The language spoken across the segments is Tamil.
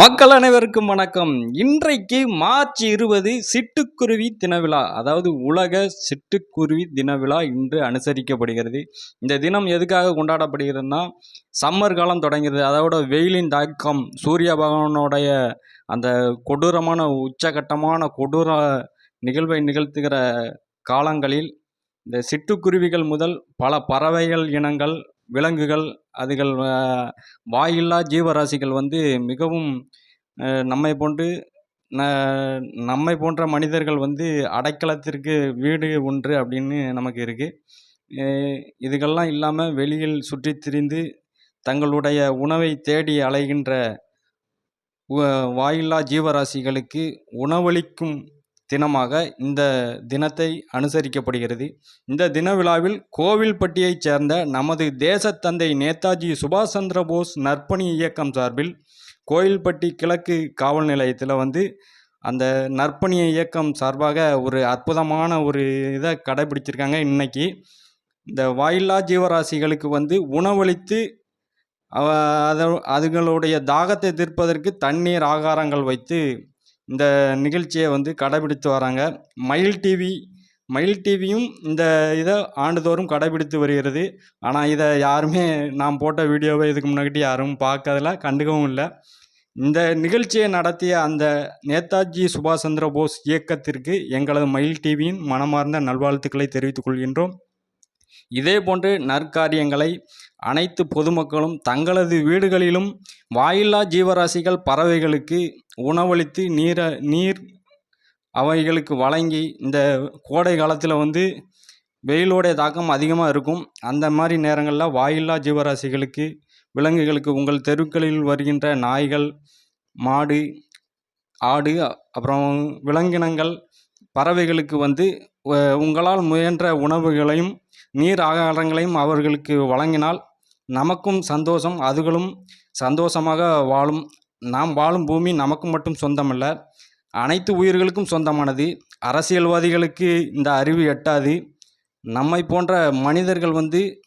மக்கள் அனைவருக்கும் வணக்கம். இன்றைக்கு மார்ச் இருபது சிட்டுக்குருவி தினவிழா. அதாவது உலக சிட்டுக்குருவி தினவிழா இன்று அனுசரிக்கப்படுகிறது. இந்த தினம் எதுக்காக கொண்டாடப்படுகிறதுனா சம்மர் காலம் தொடங்கிறது அதோட வெயிலின் தாக்கம் சூரிய பகவானுடைய அந்த கொடூரமான உச்சகட்டமான கொடூர நிகழ்வை நிகழ்த்துகிற காலங்களில் இந்த சிட்டுக்குருவிகள் முதல் பல பறவைகள் இனங்கள் விலங்குகள் அதுகள் வாயில்லா ஜீவராசிகள் வந்து மிகவும் நம்மை போன்று ந நம்மை போன்ற மனிதர்கள் வந்து அடைக்கலத்திற்கு வீடு ஒன்று அப்படின்னு நமக்கு இருக்குது இதுகள்லாம் இல்லாமல் வெளியில் சுற்றி திரிந்து தங்களுடைய உணவை தேடி அலைகின்ற வாயில்லா ஜீவராசிகளுக்கு உணவளிக்கும் தினமாக இந்த தினத்தை அனுசரிக்கப்படுகிறது. இந்த தின விழாவில் கோவில்பட்டியைச் சேர்ந்த நமது தேசத்தந்தை நேதாஜி சுபாஷ் சந்திர போஸ் நற்பணி இயக்கம் சார்பில் கோயில்பட்டி கிழக்கு காவல் நிலையத்தில் வந்து அந்த நற்பணி இயக்கம் சார்பாக ஒரு அற்புதமான ஒரு இதை கடைபிடிச்சிருக்காங்க இன்னைக்கு. இந்த வாயில்லா ஜீவராசிகளுக்கு வந்து உணவளித்து அதை அதுகளுடைய தாகத்தை தீர்ப்பதற்கு தண்ணீர் ஆகாரங்கள் வைத்து இந்த நிகழ்ச்சியை வந்து கடைபிடித்து வராங்க. மயில் டிவி மயில் டிவியும் இந்த இதை ஆண்டுதோறும் கடைபிடித்து வருகிறது. ஆனால் இதை யாருமே நாம் போட்ட வீடியோவை இதுக்கு முன்னாடி யாரும் பார்க்கறதில்ல கண்டுக்கவும் இல்லை. இந்த நிகழ்ச்சியை நடத்திய அந்த நேதாஜி சுபாஷ் சந்திர போஸ் இயக்கத்திற்கு எங்களது மயில் டிவியின் மனமார்ந்த நல்வாழ்த்துக்களை தெரிவித்துக் கொள்கின்றோம். இதே போன்று நற்காரியங்களை அனைத்து பொதுமக்களும் தங்களது வீடுகளிலும் வாயில்லா ஜீவராசிகள் பறவைகளுக்கு உணவளித்து நீர நீர் அவைகளுக்கு வழங்கி இந்த கோடை காலத்தில் வந்து வெயிலோடைய தாக்கம் அதிகமாக இருக்கும். அந்த மாதிரி நேரங்களில் வாயில்லா ஜீவராசிகளுக்கு விலங்குகளுக்கு உங்கள் தெருக்களில் வருகின்ற நாய்கள் மாடு ஆடு அப்புறம் விலங்கினங்கள் பறவைகளுக்கு வந்து உங்களால் முயன்ற உணவுகளையும் நீர் ஆகாரங்களையும் அவர்களுக்கு வழங்கினால் நமக்கும் சந்தோஷம் அதுகளும் சந்தோஷமாக வாழும். நாம் வாழும் பூமி நமக்கு மட்டும் சொந்தமல்ல அனைத்து உயிர்களுக்கும் சொந்தமானது. அரசியல்வாதிகளுக்கு இந்த அறிவு எட்டாது. நம்மை போன்ற மனிதர்கள் வந்து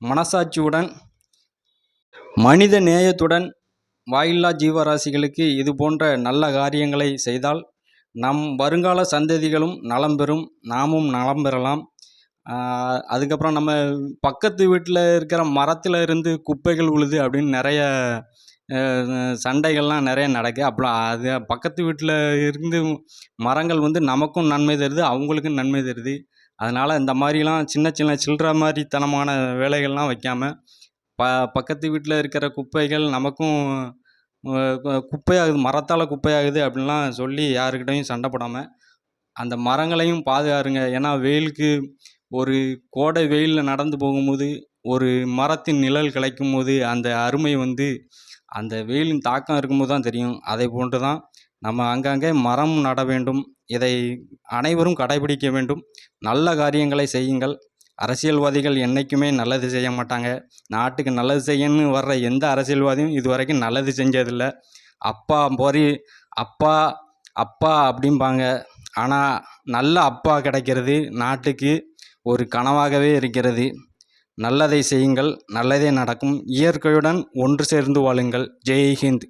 மனசாட்சியுடன் மனித நேயத்துடன் வாயில்லா ஜீவராசிகளுக்கு இது போன்ற நல்ல காரியங்களை செய்தால் நம் வருங்கால சந்ததிகளும் நலம் பெறும். நாமும் நலம் பெறலாம். அதுக்கப்புறம் நம்ம பக்கத்து வீட்டில் இருக்கிற மரத்தில் இருந்து குப்பைகள் விழுது அப்படின்னு நிறைய சண்டைகள்லாம் நிறைய நடக்குது அப்போலாம் அது பக்கத்து வீட்டில் இருந்து மரங்கள் வந்து நமக்கும் நன்மை தருது அவங்களுக்கும் நன்மை தருது. அதனால் இந்த மாதிரிலாம் சின்ன சின்ன சில்லற மாதிரித்தனமான வேலைகள்லாம் வைக்காமல் ப பக்கத்து வீட்டில் இருக்கிற குப்பைகள் நமக்கும் குப்பையாகுது மரத்தால் குப்பையாகுது அப்படின்லாம் சொல்லி யாருக்கிட்டையும் சண்டை போடாமல் அந்த மரங்களையும் பாதுகாருங்க. ஏன்னா வெயிலுக்கு ஒரு கோடை வெயிலில் நடந்து போகும்போது ஒரு மரத்தின் நிழல் கிடைக்கும் போது அந்த அருமை வந்து அந்த வெயிலின் தாக்கம் இருக்கும்போது தான் தெரியும். அதை போன்று தான் நம்ம அங்கங்கே மரம் நட வேண்டும். இதை அனைவரும் கடைபிடிக்க வேண்டும். நல்ல காரியங்களை செய்யுங்கள். அரசியல்வாதிகள் என்றைக்குமே நல்லது செய்ய மாட்டாங்க. நாட்டுக்கு நல்லது செய்யணும்னு வர்ற எந்த அரசியல்வாதியும் இது வரைக்கும் நல்லது செஞ்சதில்லை. அப்பா பொறி அப்பா அப்பா அப்படிம்பாங்க. ஆனால் நல்ல அப்பா கிடைக்கிறது நாட்டுக்கு ஒரு கனவாகவே இருக்கிறது. நல்லதை செய்யுங்கள் நல்லதே நடக்கும். இயற்கையுடன் ஒன்று சேர்ந்து வாழுங்கள். ஜெய் ஹிந்த்